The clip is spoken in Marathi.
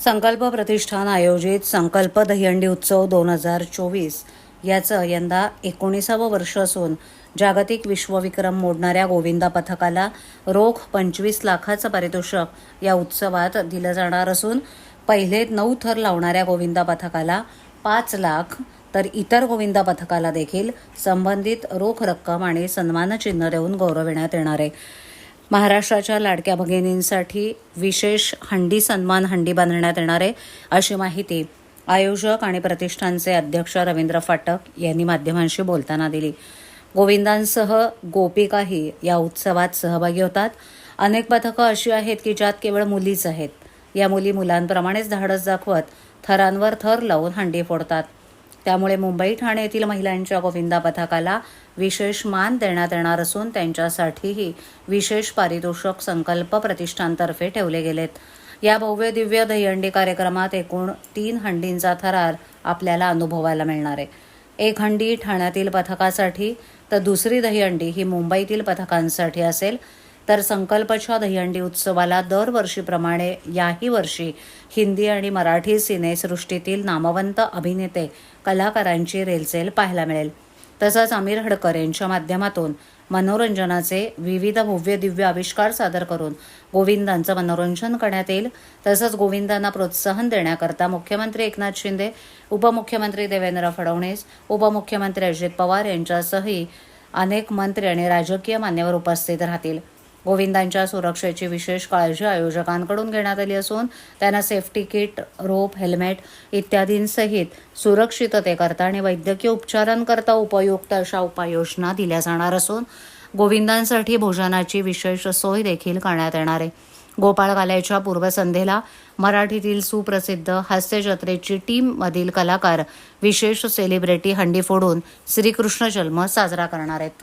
संकल्प प्रतिष्ठान आयोजित संकल्प दहीहंडी उत्सव दोन हजार चोवीस याचं यंदा एकोणीसावं वर्ष असून जागतिक विश्वविक्रम मोडणाऱ्या गोविंदा पथकाला रोख पंचवीस लाखाचं पारितोषिक या उत्सवात दिलं जाणार असून पहिले नऊ थर लावणाऱ्या गोविंदा पथकाला पाच लाख तर इतर गोविंदा पथकाला देखील संबंधित रोख रक्कम आणि सन्मानचिन्ह देऊन गौरविण्यात येणार आहे. महाराष्ट्राच्या लाडक्या भगिनींसाठी विशेष हंडी सन्मान हंडी बांधण्यात येणार आहे अशी माहिती आयोजक आणि प्रतिष्ठानचे अध्यक्ष रवींद्र फाटक यांनी माध्यमांशी बोलताना दिली. गोविंदांसह गोपिकाही या उत्सवात सहभागी होतात. अनेक पथकं अशी आहेत की ज्यात केवळ मुलीच आहेत. या मुली मुलांप्रमाणेच धाडस दाखवत थरांवर थर लावून हंडी फोडतात. त्यामुळे मुंबई ठाणे येथील महिलांच्या गोविंदा पथकाला विशेष मान देण्यात येणार असून त्यांच्यासाठीही विशेष पारितोषक संकल्प प्रतिष्ठानतर्फे ठेवले गेलेत. या भव्य दिव्य दहीहंडी कार्यक्रमात एकूण तीन हंडींचा थरार आपल्याला अनुभवायला मिळणार आहे. एक हंडी ठाण्यातील पथकासाठी तर दुसरी दहीहंडी ही मुंबईतील पथकांसाठी असेल. तर संकल्पच्या दहीहंडी उत्सवाला दरवर्षीप्रमाणे याही वर्षी हिंदी आणि मराठी सिनेसृष्टीतील नामवंत अभिनेते कलाकारांची रेलचेल पाहायला मिळेल. तसंच आमिर हडकर यांच्या माध्यमातून मनोरंजनाचे विविध भव्य दिव्य आविष्कार सादर करून गोविंदांचं मनोरंजन करण्यात येईल. तसंच गोविंदांना प्रोत्साहन देण्याकरता मुख्यमंत्री एकनाथ शिंदे उपमुख्यमंत्री देवेंद्र फडणवीस उपमुख्यमंत्री अजित पवार यांच्यासही अनेक मंत्री आणि राजकीय मान्यवर उपस्थित राहतील. गोविंदांच्या सुरक्षेची विशेष काळजी आयोजकांकडून घेण्यात आली असून त्यांना सेफ्टी किट रोप हेल्मेट इत्यादींसहित सुरक्षिततेकरता आणि वैद्यकीय उपचारांकरता उपयुक्त अशा उपाययोजना दिल्या जाणार असून गोविंदांसाठी भोजनाची विशेष सोय देखील करण्यात येणार आहे. गोपाळकाल्याच्या पूर्वसंध्येला मराठीतील सुप्रसिद्ध हास्यजत्रेची टीम मधील कलाकार विशेष सेलिब्रिटी हंडी फोडून श्रीकृष्ण जन्म साजरा करणार आहेत.